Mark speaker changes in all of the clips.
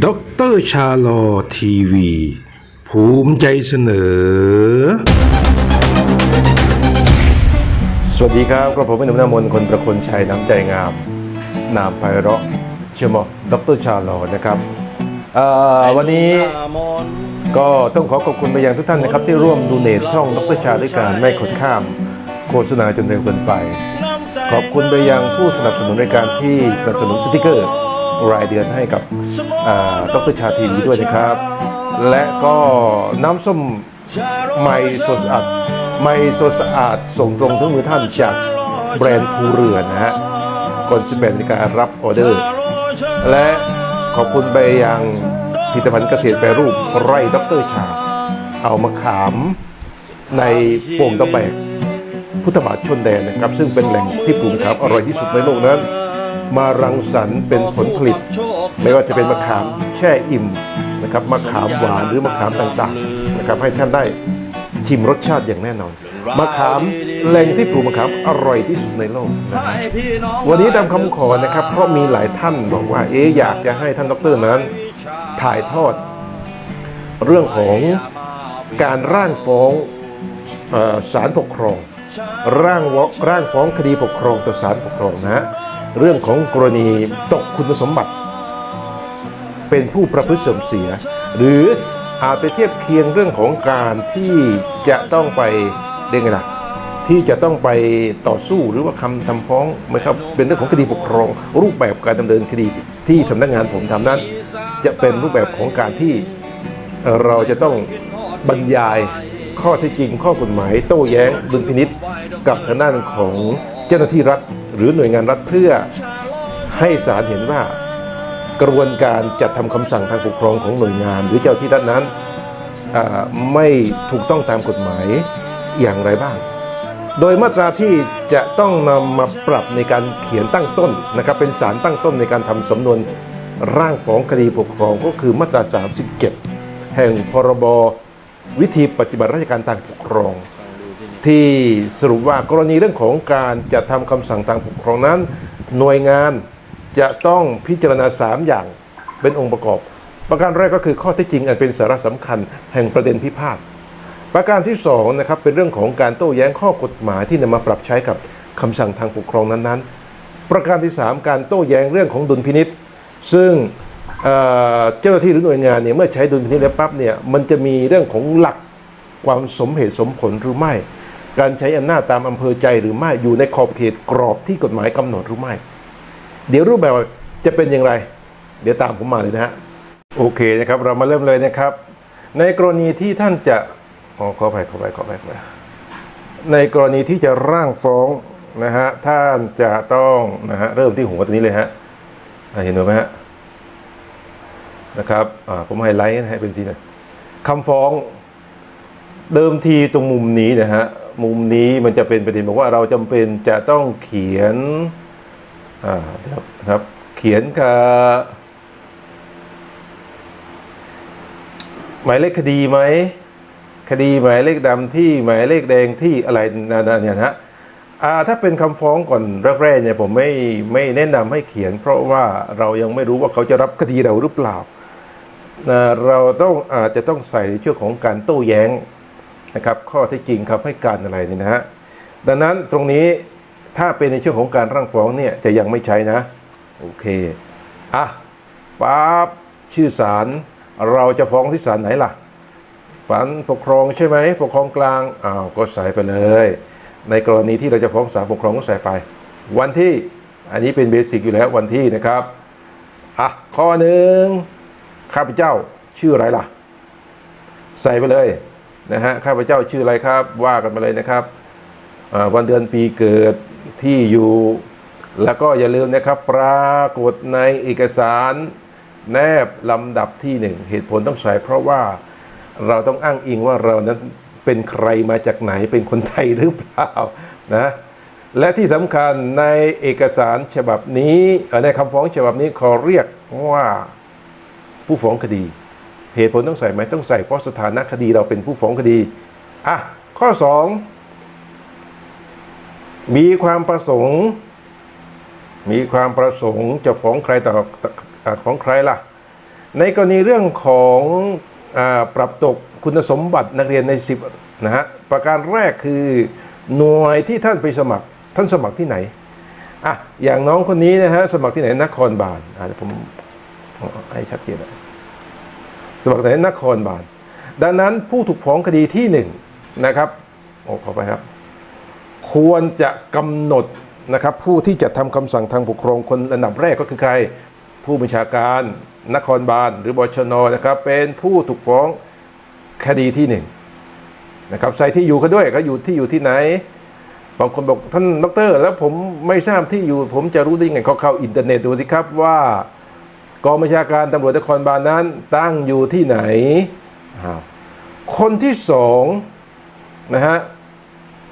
Speaker 1: ด็อกเตอร์ชาลอทีวี ภูมิใจเสนอ
Speaker 2: สวัสดีครับกระผมเป็นหนุ่มนามนคนประคนชัยน้ำใจงาม นามไพเราะเชื่อมอดรชาลอนะครับเอ่อวันนี้ก็ต้องขอขอบคุณไปยังทุกท่านนะครับ ที่ร่วมดูเนตช่องด็อกเตอร์ชาด้วยการไม่ขดข้าม โฆษณาจนเร็วเกินไป ขอบคุณไปยังผู้สนับสนุนรายการที่สนับสนุนสติกเกอร์ รายเดือนให้กับดรชาทีวีด้วยนะครับ และก็น้ำส้มไมโซสะอาดไมโซสะอาดส่งตรงถึงมือท่านจากแบรนด์ภูเรือนะฮะก่อน18นาฬิการรับออเดอร์ และขอบคุณไปยังผลิตภัณฑ์เกษตรแปรรูปไร่ดรชา เอามาขามในโป่งตะแบกพุทธบาทชนแดนนะครับ ซึ่งเป็นแหล่งที่ปลูกขามอร่อยที่สุดในโลกนั้น มารังสรรค์เป็นผลผลิต ไม่ว่าจะเป็นมะขามแช่อิ่มนะครับมะขามหวานหรือมะขามต่างๆนะครับให้ท่านได้ชิมรสชาติอย่างแน่นอนมะขามแหล่งที่ปลูกมะขามอร่อยที่สุดในโลกนะวันนี้ตามคำขอนะครับ เพราะมีหลายท่านบอกว่า เอ๊อยากจะให้ท่านดรนั้น ถ่ายทอด เรื่องของการร่างฟ้องศาลปกครอง ร่างร่างฟ้องคดีปกครองต่อศาลปกครองนะ เรื่องของกรณีตกคุณสมบัติ เป็นผู้ประพฤติเสื่อมเสีย หรืออาจไปเทียบเคียงเรื่องของการที่จะต้องไปเรียกไงล่ะที่จะต้องไปต่อสู้หรือว่าคำทำฟ้องนะครับเป็นเรื่องของคดีปกครอง รูปแบบการดำเนินคดีที่สำนักงานผมทำนั้น จะเป็นรูปแบบของการที่เราจะต้องบรรยายข้อเท็จจริงข้อกฎหมาย โต้แย้งดุลพินิษกับทางด้านของ จ้าหน้าที่รัฐหรือหน่วยงานรัฐเพื่อให้ศาลเห็นว่ากระบวนการจัดทำคำสั่งทางปกครองของหน่วยงาน หรือเจ้าที่รัฐนั้นไม่ถูกต้องตามกฎหมายอย่างไรบ้าง โดยมาตราที่จะต้องนำมาปรับในการเขียนตั้งต้นนะครับเป็นสารตั้งต้นในการทำสำนวนร่างฟ้องคดีปกครองก็คือมาตรา 37 แห่งพรบวิธีปฏิบัติราชการทางปกครอง ที่สรุปว่ากรณีเรื่องของการจัดทำคำสั่งทางปกครองนั้น หน่วยงานจะต้องพิจารณา 3 อย่างเป็นองค์ประกอบ ประการแรกก็คือข้อเที่จริงอันเป็นสาระสำคัญแห่งประเด็นพิพาทประการที่2นะครับเป็นเรื่องของการโต้แย้งข้อกฎหมายที่นำมาปรับใช้กับคำสั่งทางปกครองนั้นๆ ประการที่ 3 การโต้แย้งเรื่องของดุลพินิษซึ่งเเจ้าหน้าที่หรือหน่วยงานเนี่ยเมื่อใช้ดุลพินิษแล้วปั๊บเนี่ยมันจะมีเรื่องของหลักความสมเหตุสมผลหรือไม่ การใช้อำนาจตามอำเภอใจหรือไม่อยู่ในขอบเขตกรอบที่กฎหมายกำหนดหรือไม่ เดี๋ยวรูปแบบจะเป็นอย่างไร เดี๋ยวตามผมมาเลยนะฮะโอเคนะครับเรามาเริ่มเลยนะครับ ในกรณีที่ท่านจะอ๋อขอไปขอไปขอไปขอไปในกรณีที่จะร่างฟ้องนะฮะท่านจะต้องนะฮะเริ่มที่หัวตัวนี้เลยฮะเห็นไหมฮะนะครับอ่าผมไฮไลท์ให้เป็นทีนะคำฟ้องเดิมทีตรงมุมนี้นะฮะ มุมนี้มันจะเป็นประเด็นบอกว่าเราจำเป็นจะต้องเขียนอ่าเดี๋ยวนะครับ เขียนกับหมายเลขคดีไหมคดีหมายเลขดำที่หมายเลขแดงที่อะไรนั่นเนี่ยนะฮะอ่าถ้าเป็นคำฟ้องก่อนแรกๆเนี่ยผมไม่ไม่แนะนำให้เขียน เพราะว่าเรายังไม่รู้ว่าเขาจะรับคดีเราหรือเปล่า เราต้องอาจจะต้องใส่ในช่วงของการโต้แย้ง นะครับข้อท็จจริงคำให้การอะไรเนี่ยนะฮะดังนั้นตรงนี้ถ้าเป็นในช่วงของการร่างฟ้องเนี่ยจะยังไม่ใช้นะ โอเคอะปั๊บชื่อศาลเราจะฟ้องที่ศาลไหนล่ะศาลปกครองใช่ไหมปกครองกลางอ้าวก็ใส่ไปเลย ในกรณีที่เราจะฟ้องศาลปกครองก็ใส่ไป วันที่อันนี้เป็นเบสิกอยู่แล้ววันที่นะครับอะข้อหนึ่งข้าพเจ้าชื่ออะไรล่ะ ใส่ไปเลย นะฮะข้าพเจ้าชื่ออะไรครับ ว่ากันมาเลยนะครับวันเดือนปีเกิดที่อยู่ แล้วก็อย่าลืมนะครับ ปรากฏในเอกสารแนบลำดับที่หนึ่งเหตุผลต้องใส่เพราะว่าเราต้องอ้างอิงว่าเรานั้นเป็นใครมาจากไหนเป็นคนไทยหรือเปล่านะและที่สำคัญในเอกสารฉบับนี้ในคำฟ้องฉบับนี้ขอเรียกว่าผู้ฟ้องคดี เหตุผลต้องใส่ไหมต้องใส่เพราะสถานะคดีเราเป็นผู้ฟ้องคดีอะข้อสองมีความประสงค์ มีความประสงค์จะฟ้องใครต่อต่ของใครล่ะ ในกรณีเรื่องของอปรับตกคุณสมบัตินักเรียนใน 10 นะฮะ ประการแรกคือหน่วยที่ท่านไปสมัครท่านสมัครที่ไหนอะอย่างน้องคนนี้นะฮะ สมัครที่ไหนนครบาลอะเดี๋ยวผมให้ชัดเจนน่อย สมัครที่ไหนนครบาลดังนั้นผู้ถูกฟ้องคดีที่หนึ่งนะครับโอ้ขอไปครับ ควรจะกำหนดนะครับผู้ที่จะทำคำสั่งทางปกครองคนอันดับแรกก็คือใคร ผู้บัญชาการนครบาลหรือบชนนะครับ เป็นผู้ถูกฟ้องคดีที่หนึ่งนะครับใส่ที่อยู่เขาด้วยก็อยู่ที่อยู่ที่ไหนบางคนบอกท่านดอกเตอรแล้วผมไม่ทราบที่อยู่ ผมจะรู้ได้ยังไงเขาเข้าอินเทอร์เน็ตดูสิครับว่า กองบัญชาการตำรวจนครบาลนั้นตั้งอยู่ที่ไหน คนที่สองนะฮะ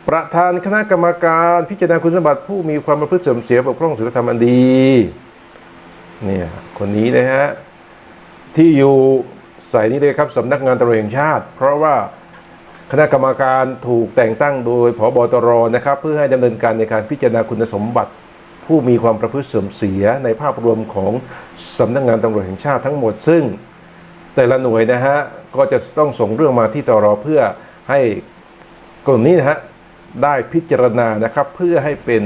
Speaker 2: ประธานคณะกรรมการพิจารณาคุณสมบัติผู้มีความประพฤติเสื่อมเสียบกพร่องศีลธรรมอันดีเนี่ยคนนี้นะฮะที่อยู่ใส่นี้เลยครับสำนักงานตำรวจแห่งชาติ เพราะว่าคณะกรรมการถูกแต่งตั้งโดยพบตรนะครับ เพื่อให้ดำเนินการในการพิจารณาคุณสมบัติ ผู้มีความประพฤติเสื่อมเสียในภาพรวมของสำนักงานตำรวจแห่งชาติทั้งหมดซึ่ง แต่ละหน่วยนะฮะก็จะต้องส่งเรื่องมาที่ตรเพื่อให้กลุ่มนี้นะฮะได้พิจารณานะครับเพื่อให้เป็น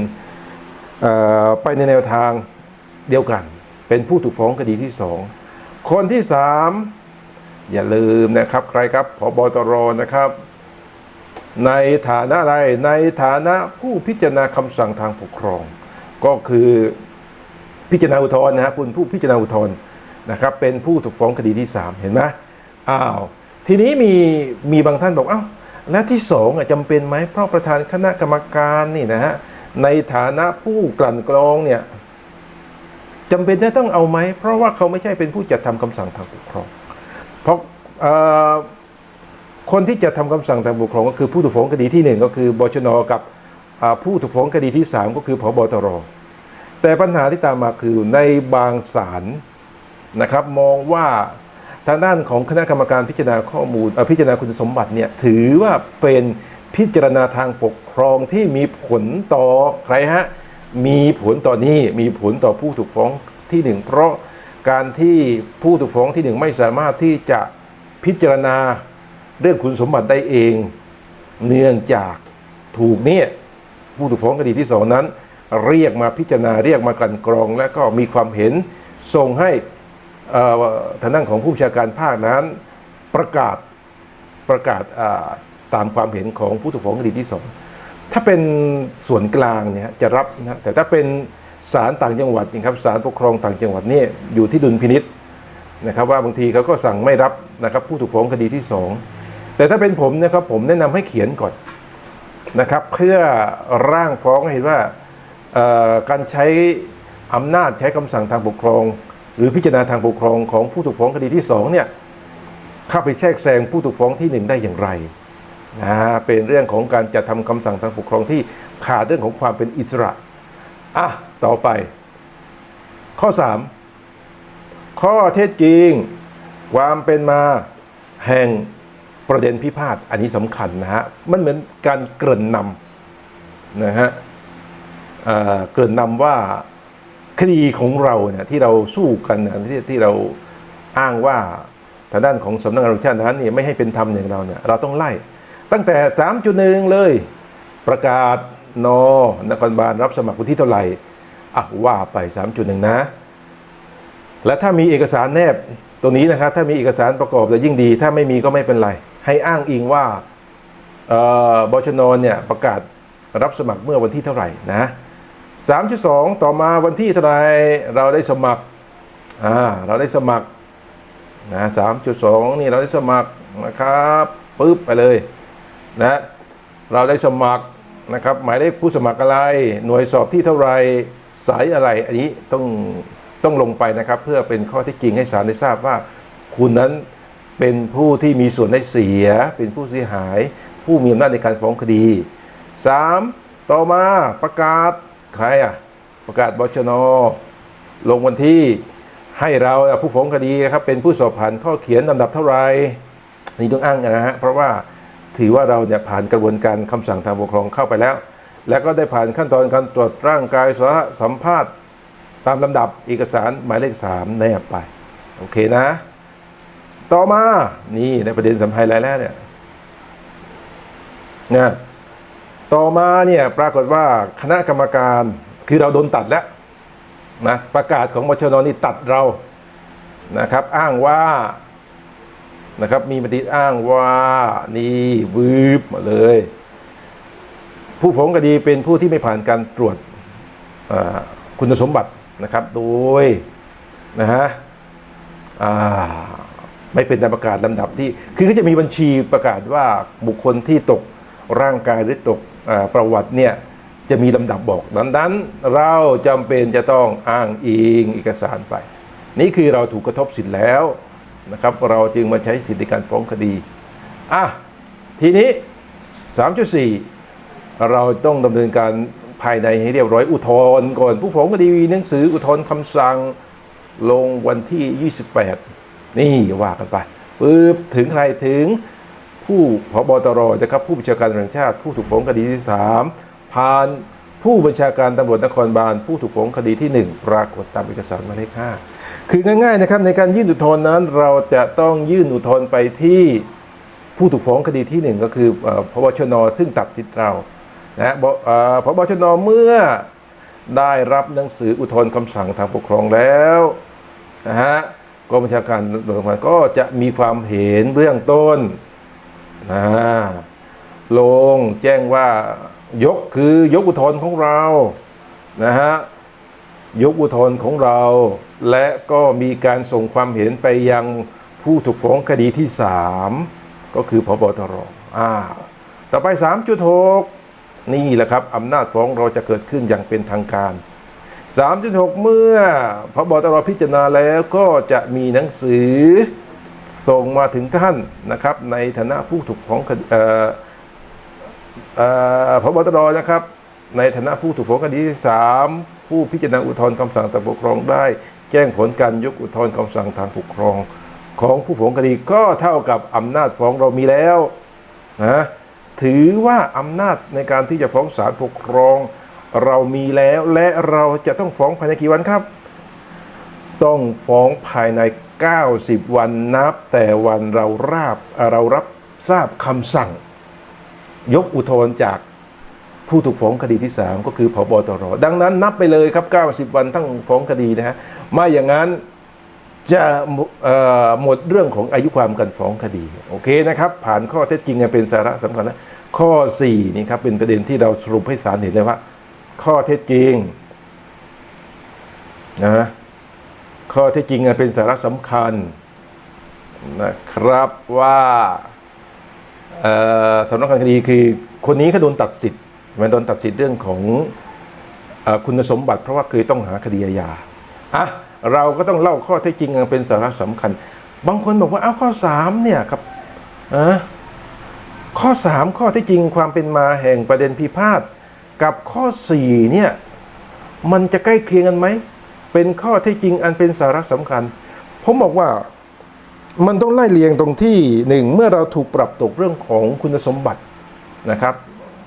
Speaker 2: ไปในแนวทางเดียวกัน เป็นผู้ถูกฟ้องคดีที่สองคนที่สามอย่าลืมนะครับใครครับพบตรนะครับ ในฐานะอะไรในฐานะผู้พิจารณาคำสั่งทางปกครอง ก็คือพิจารณาอุทธรณ์นะฮะคุณผู้พิจารณาอุทธรณ์นะครับเป็นผู้ถูกฟ้องคดีที่สามเห็นไหมอ้าวทีนี้มีมีบางท่านบอกเอ้าและที่สองอะจำเป็นไหมเพราะประธานคณะกรรมการนี่นะฮะในฐานะผู้กลั่นกรองเนี่ยจำเป็นจะต้องเอาไหม เพราะว่าเขาไม่ใช่เป็นผู้จัดทำคำสั่งทางปกครอง เพราะคนที่จะทำคำสั่งทางปกครองก็คือผู้ถูกฟ้องคดีที่หนึ่งก็คือบชนกับผู้ถูกฟ้องคดีที่สามก็คือพบตร แต่ปัญหาที่ตามมาคือในบางศาลนะครับมองว่าทางด้านของคณะกรรมการพิจารณาข้อมูลพิจารณาคุณสมบัติเนี่ยถือว่าเป็นพิจารณาทางปกครองที่มีผลต่อใครฮะมีผลต่อนี้มีผลต่อผู้ถูกฟ้องที่หนึ่งเพราะการที่ผู้ถูกฟ้องที่หนึ่งไม่สามารถที่จะพิจารณาเรื่องคุณสมบัติได้เอง เนื่องจากถูกเนี่ยผู้ถูกฟ้องคดีที่สองนั้น เรียกมาพิจารณาเรียกมากันกรอง และก็มีความเห็นส่งให้เอ่อทางด้านของผู้บัญชาการภาคนั้นประกาศประกาศตามความเห็นของผู้ถูกฟ้องคดีที่สองถ้าเป็นส่วนกลางเนี่ยจะรับนะแต่ถ้าเป็นศาลต่างจังหวัดนะครับศาลปกครองต่างจังหวัดนี่อยู่ที่ดุลพินิษนะครับว่าบางทีเขาก็สั่งไม่รับนะครับผู้ถูกฟ้องคดีที่สองแต่ถ้าเป็นผมนะครับผมแนะนำให้เขียนก่อนนะครับเพื่อร่างฟ้องให้เห็นว่า การใช้อำนาจใช้คำสั่งทางปกครอง หรือพิจารณาทางปกครองของผู้ถูกฟ้องคดีที่สองเนี่ยเข้าไปแทรกแซงผู้ถูกฟ้องที่หนึ่งได้อย่างไรนะเป็นเรื่องของการจัดทำคำสั่งทางปกครองที่ขาดเรื่องของความเป็นอิสระอะต่อไป ข้อ 3 ข้อเท็จจริง ความเป็นมาแห่งประเด็นพิพาทอันนี้สำคัญนะฮะมันเหมือนการเกริ่นนำนะฮะ เกริ่นนำว่าคดีของเราเนี่ยที่เราสู้กันนะที่ที่เราอ้างว่าทางด้านของสำนักงานตำรวจชาตินั้นเนี่ยไม่ให้เป็นธรรมอย่างเราเนี่ยเราต้องไล่ ตั้งแต่ 3.1 เลยประกาศนนครบาลรับสมัครคนที่เท่าไหร่อะว่าไป 3.1 นะ และถ้ามีเอกสารแนบตรงนี้นะครับ ถ้ามีเอกสารประกอบจะยิ่งดี ถ้าไม่มีก็ไม่เป็นไร ให้อ้างอิงว่าบชนเนี่ยประกาศรับสมัครเมื่อวันที่เท่าไหร่นะ 3.2 ต่อมาวันที่เท่าไรเราได้สมัครอ่าเราได้สมัครนะ3.2 นี่เราได้สมัครนะครับปึ๊บไปเลยนะเราได้สมัครนะครับหมายเลขผู้สมัครอะไร หน่วยสอบที่เท่าไรสายอะไรอันนี้ต้องต้องลงไปนะครับ เพื่อเป็นข้อเที่จริงให้ศาลได้ทราบว่า คุณนั้นเป็นผู้ที่มีส่วนได้เสีย เป็นผู้เสียหาย ผู้มีอำนาจในการฟ้องคดี 3. ต่อมาประกาศ ใครอะ ประกาศบชน ลงวันที่ให้เราผู้ฟ้องคดีครับเป็นผู้สอบผ่านข้อเขียนลำดับเท่าไหร่นี่ต้องอ้างนะฮะเพราะว่าถือว่าเราเนี่ยผ่านกระบวนการคำสั่งทางปกครองเข้าไปแล้ว แล้วก็ได้ผ่านขั้นตอนการตรวจร่างกายสาสัมภาษณ์ตามลำดับเอกสารหมายเลข3แนบไปโอเคนะ ต่อมานี่ในประเด็นสำคัญอะไรแล้วเนี่ยนะ ต่อมาเนี่ยปรากฏว่าคณะกรรมการคือเราโดนตัดแล้วนะประกาศของมชนนี่ตัดเรานะครับ อ้างว่านะครับมีมติอ้างว่านี่วืบมาเลย ผู้ฟ้องคดีเป็นผู้ที่ไม่ผ่านการตรวจคุณสมบัตินะครับ โดยนะฮะไม่เป็นตามประกาศลำดับที่ คือก็จะมีบัญชีประกาศว่าบุคคลที่ตก ร่างกายหรือตกอประวัติเนี่ยจะมีลำดับบอกดังนั้นเราจำเป็นจะต้องอ้างอิงเอกสารไป นี่คือเราถูกกระทบสิทธิ์แล้วนะครับ เราจึงมาใช้สิทธิในการฟ้องคดีอะทีนี้ 3.4 เราต้องดำเนินการภายในให้เรียบร้อยอุทธรณ์ก่อน ผู้ฟ้องคดีมีหนังสืออุทธรณ์คำสั่งลงวันที่ 28 นี่ว่ากันไปปึ๊บถึงใครถึง ผู้พบตรนะครับผู้บัญชาการตำรวจแห่งชาติผู้ถูกฟ้องคดีที่ 3 ผ่านผู้บัญชาการตำรวจนครบาลผู้ถูกฟ้องคดีที่ 1 ปรากฏตามเอกสารหมายเลข5คือง่ายๆนะครับในการยื่นอุทธรณ์นั้น เราจะต้องยื่นอุทธรณ์ไปที่ผู้ถูกฟ้องคดีที่หนึ่งก็คือพบชน ซึ่งตัดสิทธิ์เรานะฮะบเอ่อพบชนเมื่อได้รับหนังสืออุทธรณ์คำสั่งทางปกครองแล้วนะฮะกองบัญชาการตำรวจนครบาลก็จะมีความเห็นเบื้องต้น ลงแจ้งว่ายกคือยกอุทธรณ์ของเรานะฮะยกอุทธรณ์ของเรา และก็มีการส่งความเห็นไปยังผู้ถูกฟ้องคดีที่ 3 ก็คือพบตรอ่าต่อไป 3.6 นี่แหละครับอำนาจฟ้องเราจะเกิดขึ้นอย่างเป็นทางการ 3.6 เมื่อพบตรพิจารณาแล้วก็จะมีหนังสือ ส่งมาถึงท่านนะครับในฐานะผู้ถูกฟ้องพบตรนะครับ ในฐานะผู้ถูกฟ้องคดีที่สามผู้พิจารณาอุทธรณ์คำสั่งทางปกครองได้ แจ้งผลการยกอุทธรณ์คำสั่งทางปกครอง ของผู้ฟ้องคดีก็เท่ากับอำนาจฟ้องเรามีแล้วนะถือว่าอำนาจในการที่จะฟ้องศาลปกครอง เรามีแล้วและเราจะต้องฟ้องภายในกี่วันครับ ต้องฟ้องภายใน 90 วันนับ แต่วันเราราบเรารับทราบคำสั่ง ยกอุทธรณ์จากผู้ถูกฟ้องคดีที่ 3 ก็คือพบตร ดังนั้นนับไปเลยครับ 90 วันทั้งฟ้องคดีนะฮะไม่อย่างนั้นจะหมดเรื่องของอายุความการฟ้องคดี โอเคนะครับ ผ่านข้อเท็จจริงเป็นสาระสำคัญนะข้อ 4 นี่ครับ เป็นประเด็นที่เราสรุปให้ศาลเห็นเลยว่า ข้อเท็จจริงนะ ข้อท็จจริงเป็นสาระสำคัญนะครับว่าสำนักงานคดีคือคนนี้เขาโดนตัดสิทธิ์มันโดนตัดสิทธิ์เรื่องของอคุณสมบัติ เพราะว่าเคยต้องหาคดีอาญาอะเราก็ต้องเล่าข้อเท็จจริงเป็นสาระสำคัญ บางคนบอกว่าอ้าวข้อสามเนี่ยครับอะข้อสามข้อเท็จจริงความเป็นมาแห่งประเด็นพิพาทกับข้อสี่เนี่ยมันจะใกล้เคียงกันไหม เป็นข้อท็จจริงอันเป็นสาระสำคัญ ผมบอกว่ามันต้องไล่เรียงตรงที่หนึ่งเมื่อเราถูกปรับตกเรื่องของคุณสมบัตินะครับ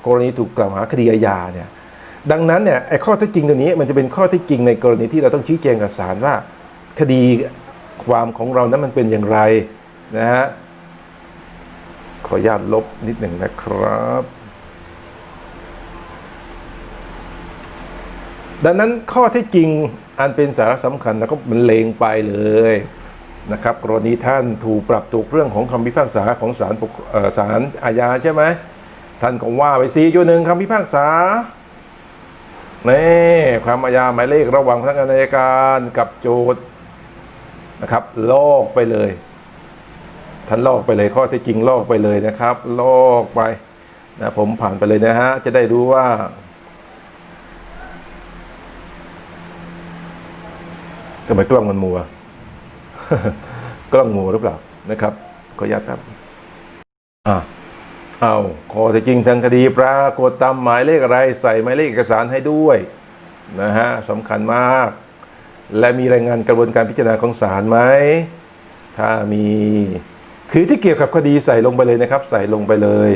Speaker 2: กรณีถูกกล่าวหาคดีอาญาเนี่ยดังนั้นเนี่ยไอ้ข้อเท็จจริงตัวนี้มันจะเป็นข้อเท็จจริงในกรณีที่เราต้องชี้แจงกับศาลว่า คดีความของเรานั้นมันเป็นอย่างไรนะฮะขออนุญาตลบนิดหนึ่งนะครับ ดังนั้นข้อเท็จจริง อันเป็นสาระสำคัญแล้วก็มันเลงไปเลยนะครับกรณีท่านถูกปรับตกเรื่องของคำพิพากษาของศาลปกเอ่อศาลอาญาใช่ไหมท่านก็ว่าไปสี่จุดหนึ่งคำพิพากษานี่ความอาญาหมายเลขระหว่างพนักงานอัยการกับโจทย์นะครับลอกไปเลย ท่านลอกไปเลยข้อเท็จจริงลอกไปเลยนะครับ ลอกไปนะผมผ่านไปเลยนะฮะจะได้รู้ว่า ทำไมกล้องมันมัว กล้องมัวหรือเปล่านะครับ ขออนุญาตครับอะเอาข้อเท็จจริงทางคดีปรากฏตามหมายเลขอะไร ใส่หมายเลขเอกสารให้ด้วยนะฮะสำคัญมาก และมีรายงานกระบวนการพิจารณาของศาลไหมถ้ามีคือที่เกี่ยวกับคดีใส่ลงไปเลยนะครับ ใส่ลงไปเลย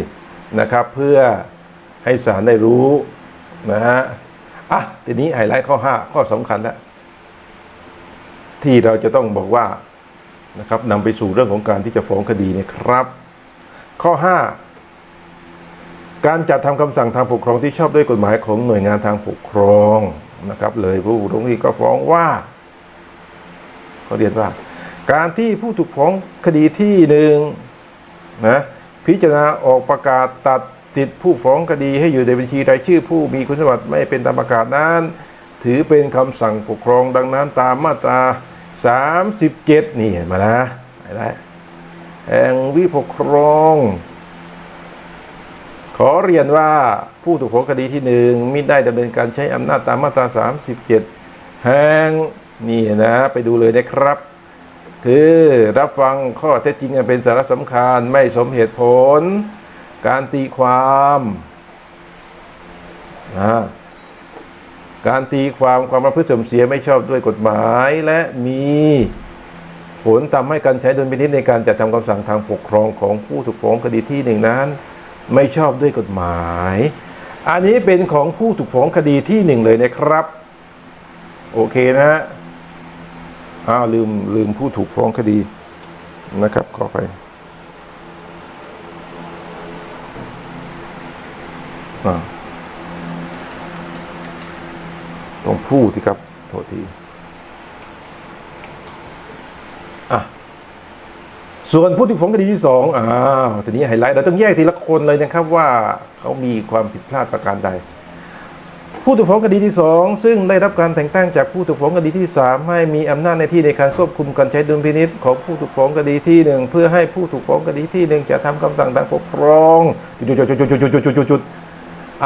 Speaker 2: นะครับ เพื่อให้ศาลได้รู้นะฮะอะทีนี้ไฮไลท์ข้อ 5 ข้อสำคัญแล้ว ที่เราจะต้องบอกว่านะครับนำไปสู่เรื่องของการที่จะฟ้องคดีนะครับ ข้อ 5 การจัดทำคำสั่งทางปกครองที่ชอบด้วยกฎหมายของหน่วยงานทางปกครองนะครับ เลยผู้ร้องที่ก็ฟ้องว่าเขาเรียนว่า การที่ผู้ถูกฟ้องคดีที่หนึ่งนะพิจารณาออกประกาศตัดสิทธิผู้ฟ้องคดีให้อยู่ในบัญชีรายชื่อผู้มีคุณสมบัติไม่เป็นตามประกาศนั้น ถือเป็นคำสั่งปกครองดังนั้นตามมาตรา 37 นี่เห็นมานะเห็นไหมแห่งวิปกครอง ขอเรียนว่าผู้ถูกฟ้องคดีที่หนึ่งมิได้ดำเนินการใช้อำนาจตามมาตรา 37 แห่งนี่นะไปดูเลยนะครับ คือรับฟังข้อเท็จจริงเป็นสาระสำคัญไม่สมเหตุผล การตีความนะ การตีความความประพฤติเสื่อมเสียไม่ชอบด้วยกฎหมายและมีผลทำให้การใช้ดุลพินิจในการจัดทำคำสั่งทางปกครองของผู้ถูกฟ้องคดีที่หนึ่งนั้น ไม่ชอบด้วยกฎหมาย อันนี้เป็นของผู้ถูกฟ้องคดีที่หนึ่งเลยนะครับ โอเคนะฮะอ้าวลืมลืมผู้ถูกฟ้องคดีนะครับขอไปอ่า ต้องพูดสิครับ โทษที อะ ส่วนผู้ถูกฟ้องคดีที่สองอ้าวทีนี้ไฮไลท์เราต้องแยกทีละคนเลยนะครับว่าเขามีความผิดพลาดประการใด ผู้ถูกฟ้องคดีที่2ซึ่งได้รับการแต่งตั้งจากผู้ถูกฟ้องคดีที่3ให้มีอำนาจในที่ในการควบคุมการใช้ดุลพินิษของผู้ถูกฟ้องคดีที่1เพื่อให้ผู้ถูกฟ้องคดีที่1จะทำคำสั่งทางปกครองจุดๆ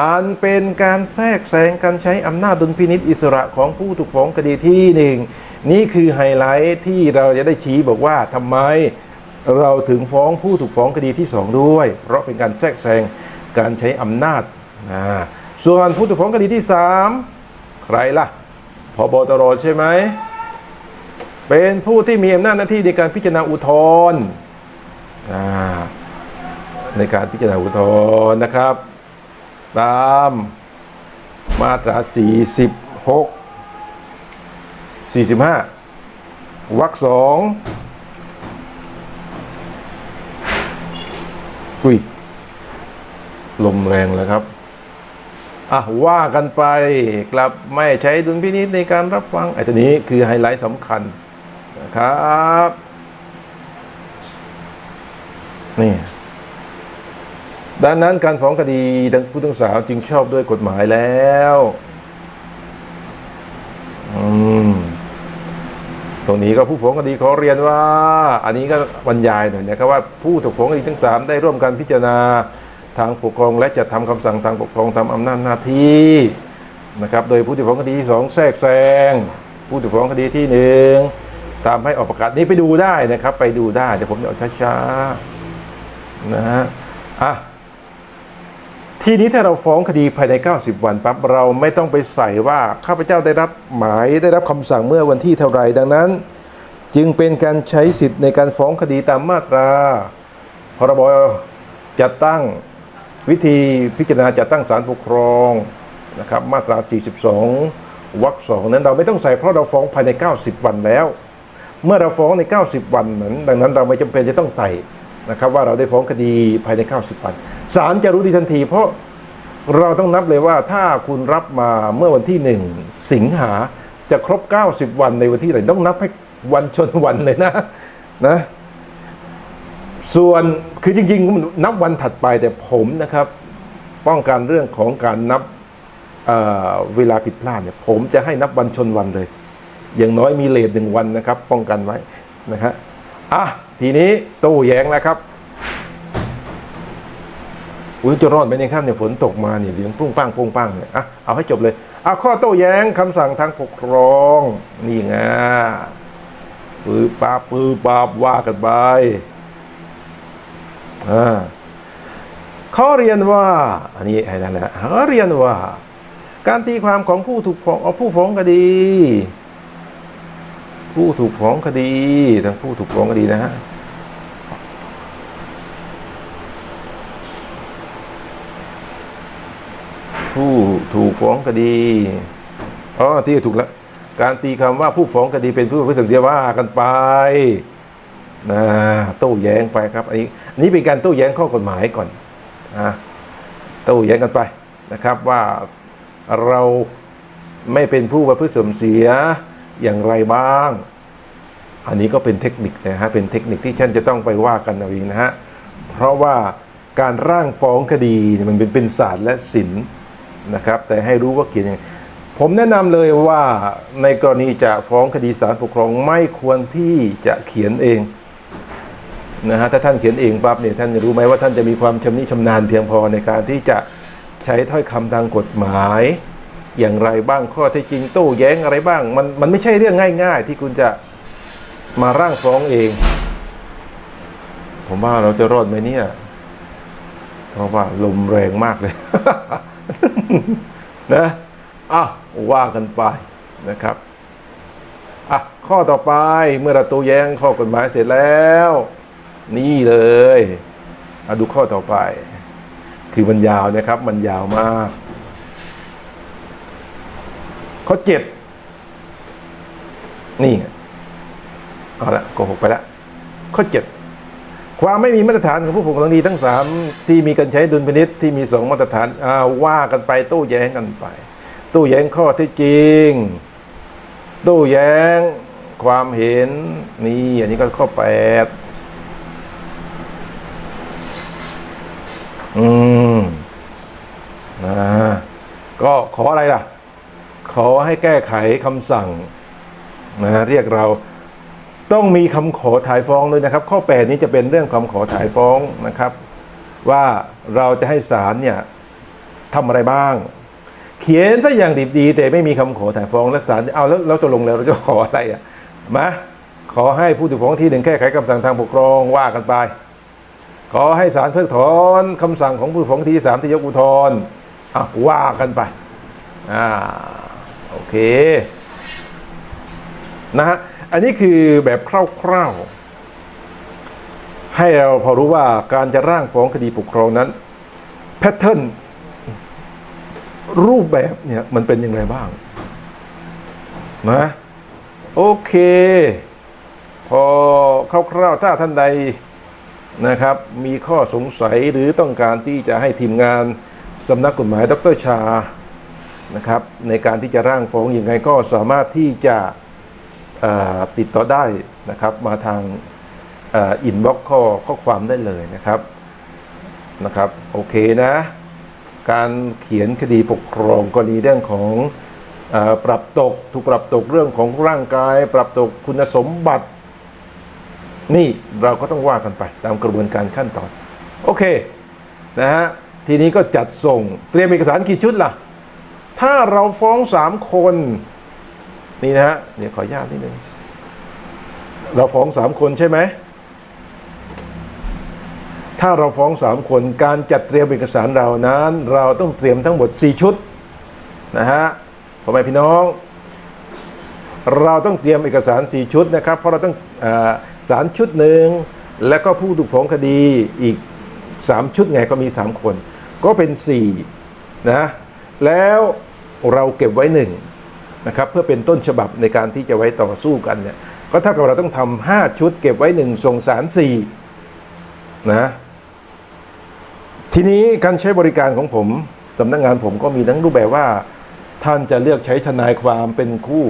Speaker 2: อันเป็นการแทรกแซงการใช้อำนาจดุลพินิษอิสระของผู้ถูกฟ้องคดีที่1นี่คือไฮไลท์ที่เราจะได้ชี้บอกว่าทำไมเราถึงฟ้องผู้ถูกฟ้องคดีที่2ด้วย เพราะเป็นการแทรกแซงการใช้อำนาจอ่าส่วนผู้ถูกฟ้องคดีที่3ใครล่ะพบตรใช่ไหมเป็นผู้ที่มีอำนาจหน้าที่ในการพิจารณาอุทธรณ์ในการพิจารณาอุทธรณ์นะครับ ตามมาตรา 46 45วรรคสองอุ้ยลมแรงแล้วครับ อะ ว่ากันไปกลับไม่ใช้ดุลพินิษในการรับฟังไอ้ตัวนี้คือไฮไลท์สำคัญนะครับ นี่ ดังนั้นการฟ้องคดีดังผู้ต้องสาวจึงชอบด้วยกฎหมายแล้วตรงนี้ก็ผู้ฟ้องคดีขอเรียนว่า อันนี้ก็บรรยายหน่อยนะครับว่าผู้ถูกฟ้องคดีทั้งสามได้ร่วมกันพิจารณาทางปกครอง และจัดทำคำสั่งทางปกครองตามอำนาจหน้าที่นะครับ โดยผู้ถูกฟ้องคดีที่สองแทรกแซงผู้ถูกฟ้องคดีที่หนึ่งตามให้ออกประกาศนี้ไปดูได้นะครับ ไปดูได้เดี๋ยวผมจะเอาช้าๆนะฮะอะ ทีนี้ถ้าเราฟ้องคดีภายใน 90 วันปั๊บเราไม่ต้องไปใส่ว่าข้าพเจ้าได้รับหมายได้รับคำสั่งเมื่อวันที่เท่าไรดังนั้น จึงเป็นการใช้สิทธิ์ในการฟ้องคดีตามมาตรา พรบจัดตั้งวิธีพิจารณาจัดตั้งศาลปกครองนะครับมาตรา 42 วรรคสองนั้นเราไม่ต้องใส่เพราะเราฟ้องภายใน 90 วันแล้ว เมื่อเราฟ้องใน 90 วันนั้น ดังนั้นเราไม่จำเป็นจะต้องใส่ นะครับว่าเราได้ฟ้องคดีภายใน 90 วันศาลจะรู้ดีทันที เพราะเราต้องนับเลยว่าถ้าคุณรับมาเมื่อวันที่ 1 สิงหาจะครบ 90 วันในวันที่ไหนต้องนับให้วันชนวันเลยนะนะส่วนคือจริงๆ นับวันถัดไปแต่ผมนะครับ ป้องกันเรื่องของการนับเเวลาผิดพลาดเนี่ยผมจะให้นับวันชนวันเลย อย่างน้อยมีเลทหนึ่งวันนะครับ ป้องกันไว้นะครับ อะ ทีนี้โต้แย้งแล้วครับอุ้ยจะรอดไหมเนี่ยครับเนี่ยฝนตกมาเนี่ยเลี้ยงปุ้งปังปุ้งปังเนี่ยอะเอาให้จบเลยอะข้อโต้แย้งคำสั่งทางปกครองนี่ไงปือปาปือปาว่ากันไปอ่าเขาเรียนว่าอันนี้ไอ้นั่นแหละเขาเรียนว่า การตีความของผู้ถูกฟ้องเอาผู้ฟ้องคดี ผู้ถูกฟ้องคดี ทั้งผู้ถูกฟ้องคดีนะฮะผู้ถูกฟ้องคดีอ๋อที่ถูกแล้วการตีคำว่าผู้ฟ้องคดีเป็นผู้ประพฤติเสียว่ากันไปนะโต้แย้งไปครับอันนี้อันนี้เป็นการโต้แย้งข้อกฎหมายก่อนนะโต้แย้งกันไปนะครับว่าเราไม่เป็นผู้ประพฤติเสื่อมเสีย อย่างไรบ้าง อันนี้ก็เป็นเทคนิคนะฮะเป็นเทคนิคที่ท่านจะต้องไปว่ากันเอาเองนะฮะเพราะว่าการร่างฟ้องคดีเนี่ยมันเป็นเป็นศาสตร์และศิลป์นะครับ แต่ให้รู้ว่าเขียนยังไงผมแนะนำเลยว่าในกรณีจะฟ้องคดีศาลปกครองไม่ควรที่จะเขียนเองนะฮะถ้าท่านเขียนเองปั๊บเนี่ยท่านจะรู้ไหมว่าท่านจะมีความชำนิชำนาญเพียงพอในการที่จะใช้ถ้อยคำทางกฎหมาย อย่างไรบ้างข้อเท็จจริงโต้แย้งอะไรบ้าง มันมันไม่ใช่เรื่องง่าย ๆ ที่คุณจะมาร่างฟ้องเอง ผมว่าเราจะรอดไหมเนี่ย เพราะว่าลมแรงมากเลย นะอะว่ากันไปนะครับอะข้อต่อไปเมื่อเราโตัวแย้งข้อกฎหมายเสร็จแล้ว นี่เลยอะดูข้อต่อไป คือมันยาวนะครับ มันยาวมาก ข้อเจ็ดนี่เอาละโกหกไปละข้อเจ็ดความไม่มีมาตรฐานของผู้ปกครองดีทั้งสามที่มีการใช้ดุลพินิษที่มีสองมาตรฐานอ่าว่ากันไปโต้แย้งกันไปโต้แย้งข้อเท็จจริงโต้แย้งความเห็นนี่อันนี้ก็ข้อแปดอืมนะก็ขออะไรล่ะ ขอให้แก้ไขคำสั่งนะเรียกเราต้องมีคำขอถ่ายฟ้องด้วยนะครับ ข้อแปดนี้จะเป็นเรื่องคำขอถ่ายฟ้องนะครับ ว่าเราจะให้ศาลเนี่ยทำอะไรบ้าง เขียนซะอย่างดีดีแต่ไม่มีคำขอถ่ายฟ้องและศาลเอาแล้วเราตกลงแล้วเราจะขออะไรอะมาขอให้ผู้ถูกฟ้องที่หนึ่งแก้ไขคำสั่งทางปกครองว่ากันไป ขอให้ศาลเพิกถอนคำสั่งของผู้ฟ้องที่สามที่ยกอุทธรณ์ว่ากันไปอ่า โอเคนะฮะอันนี้คือแบบคร่าวๆ ให้เราพอรู้ว่าการจะร่างฟ้องคดีปกครองนั้นแพทเทิร์นรูปแบบเนี่ยมันเป็นยังไงบ้างนะโอเค พอคร่าวๆถ้าท่านใดนะครับ มีข้อสงสัยหรือต้องการที่จะให้ทีมงานสำนักกฎหมายดรชา นะครับ ในการที่จะร่างฟ้องอยังไงก็สามารถที่จะติดต่อได้นะครับ มาทางอินบ็อกข้อข้อความได้เลยนะครับนะครับโอเคนะ การเขียนคดีปกครองกรณีเรื่องของออปรับตกถูกปรับตกเรื่องของร่างกาย ปรับตกคุณสมบัติ นี่เราก็ต้องว่ากันไปตามกระบวนการขั้นตอน โอเคนะฮะทีนี้ก็จัดส่งเตรียมเอกสารกี่ชุดล่ะ ถ้าเราฟ้องสามคนนี่นะฮะเดี๋ยวขออนุญาตนิดนึงเราฟ้องสามคนใช่ไหมถ้าเราฟ้องสามคนการจัดเตรียมเอกสารเรานั้น เราต้องเตรียมทั้งหมด 4 ชุดนะฮะพ่อแม่พี่น้อง เราต้องเตรียมเอกสาร 4 ชุดนะครับ เพราะเราต้องอสารชุดหนึ่งแล้วก็ผู้ถูกฟ้องคดีอีก 3 ชุดไงก็มี 3 คน ก็เป็น4นะแล้ว เราเก็บไว้หนึ่งนะครับเพื่อเป็นต้นฉบับในการที่จะไว้ต่อสู้กันเนี่ยก็เท่ากับเราต้องทำห้าชุดเก็บไว้หนึ่งส่งสารสี่นะทีนี้การใช้บริการของผมสำนักงงานผมก็มีทั้งรูปแบบว่า ท่านจะเลือกใช้ทนายความเป็นคู่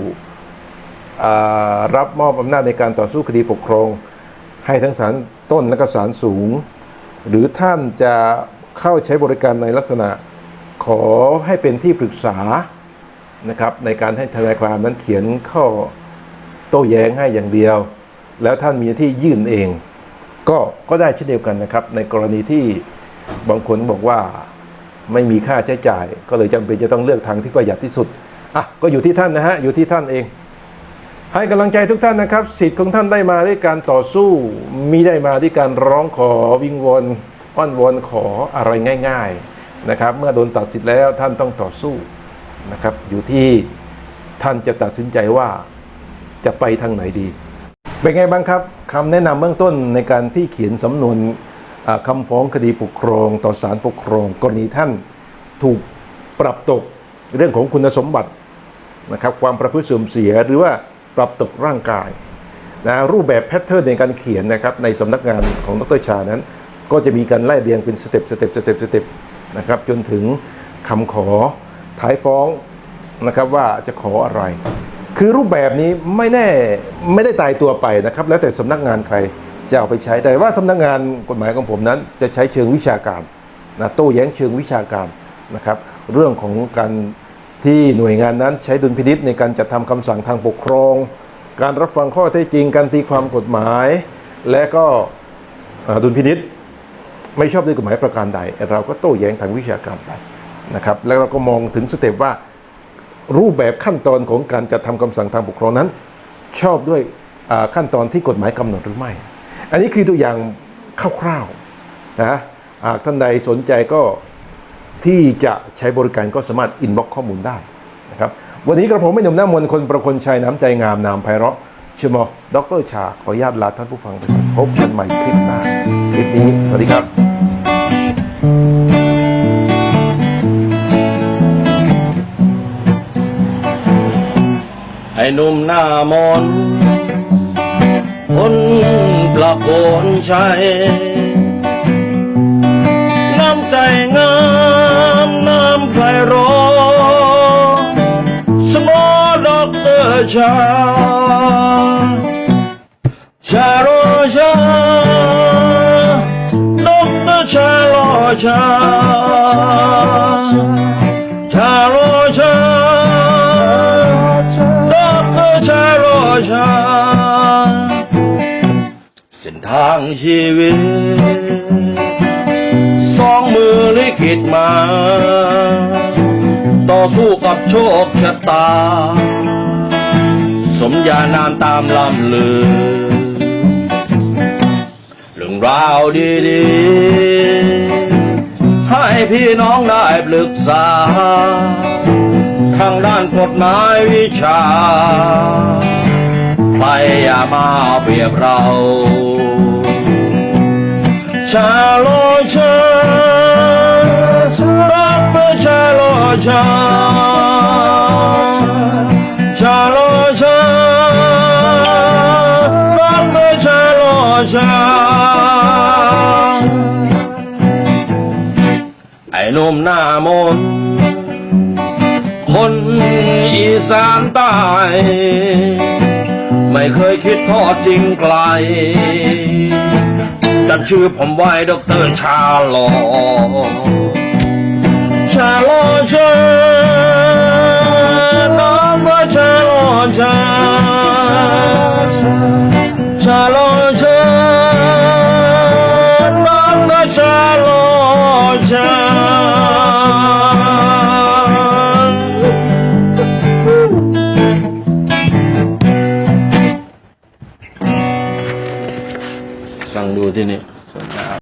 Speaker 2: รับมอบอำนาจในการต่อสู้คดีปกครอง ให้ทั้งศาลต้นและก็ศาลสูง หรือท่านจะเข้าใช้บริการในลักษณะ ขอให้เป็นที่ปรึกษานะครับในการให้ทนายความนั้นเขียนข้อโต้แย้งให้อย่างเดียว แล้วท่านมีหน้าที่ยื่นเอง ก็ก็ได้เช่นเดียวกันนะครับ ในกรณีที่บางคนบอกว่าไม่มีค่าใช้จ่าย ก็เลยจำเป็นจะต้องเลือกทางที่ประหยัดที่สุดอะก็อยู่ที่ท่านนะฮะอยู่ที่ท่านเอง ให้กำลังใจทุกท่านนะครับ สิทธิ์ของท่านได้มาด้วยการต่อสู้มีได้มาด้วยการร้องขอวิงวอนอ้อนวอนขออะไรง่าย ๆ นะครับ เมื่อโดนตัดสิทธิ์แล้วท่านต้องต่อสู้นะครับ อยู่ที่ท่านจะตัดสินใจว่าจะไปทางไหนดี เป็นไงบ้างครับคำแนะนำเบื้องต้นในการที่เขียนสำนวนอ่าคำฟ้องคดีปกครอง ต่อศาลปกครอง กรณีท่านถูกปรับตกเรื่องของคุณสมบัตินะครับความประพฤติเสื่อมเสียหรือว่าปรับตกร่างกายนะรูปแบบแพทเทิร์นในการเขียนนะครับในสำนักงานของดรชานั้น ก็จะมีการไล่เรียงเป็นสเต็ปสเต็ปสเต็ปสเต็ป นะครับจนถึงคำขอท้ายฟ้องนะครับว่าจะขออะไร คือรูปแบบนี้ไม่แน่ไม่ได้ตายตัวไปนะครับ แล้วแต่สำนักงานใครจะเอาไปใช้แต่ว่าสำนักงานกฎหมายของผมนั้น จะใช้เชิงวิชาการนะโต้แย้งเชิงวิชาการนะครับ เรื่องของการที่หน่วยงานนั้นใช้ดุลพินิษในการจัดทำคำสั่งทางปกครอง การรับฟังข้อเท็จจริงการตีความกฎหมาย และก็ดุลพินิษ ไม่ชอบด้วยกฎหมายประการใด เราก็โต้แย้งทางวิชาการไปนะครับแล้วเราก็มองถึงสเต็ปว่ารูปแบบขั้นตอนของการจัดทำคำสั่งทางปกครองนั้น ชอบด้วยขั้นตอนที่กฎหมายกำหนดหรือไม่ อันนี้คือตัวอย่างคร่าวๆนะหากท่านใดสนใจก็ที่จะใช้บริการก็สามารถอินบ็อกข้อมูลได้นะครับวันนี้กระผมไม่หนุ่มหน้ามนต์คนประคนชัยน้ำใจงามนามไพเราะชมอดรชาขออนุญาตลาท่านผู้ฟังไปพบกันใหม่คลิปหน้า คลิปนี้ สวัสดีครับ
Speaker 3: ไอ้หนุ่มหน้ามนคนประโคนชัย น้ำใจงามน้ำใครรอสมอดอกเตอร์ชาชาโรชา ชาชาโรชาดอกเตอร์ชาโรชาเส้นทางชีวิต สองมือลิขิตมา ต่อสู้กับโชคชะตา สมญานามตามลำลือเรื่องราวดีๆ ให้พี่น้องได้ปรึกษา ทางด้านกฎหมายวิชา ไปอย่ามาเปรียบเรา ชาโลชารักเมื่อชาโลชา มหน้ามนคนอีสานใต้ไม่เคยคิดทอดจริงไกลจัดชื่อผมไว้ดอกเตอรชาลอ ชาลอชาน้องว่าชาลอชา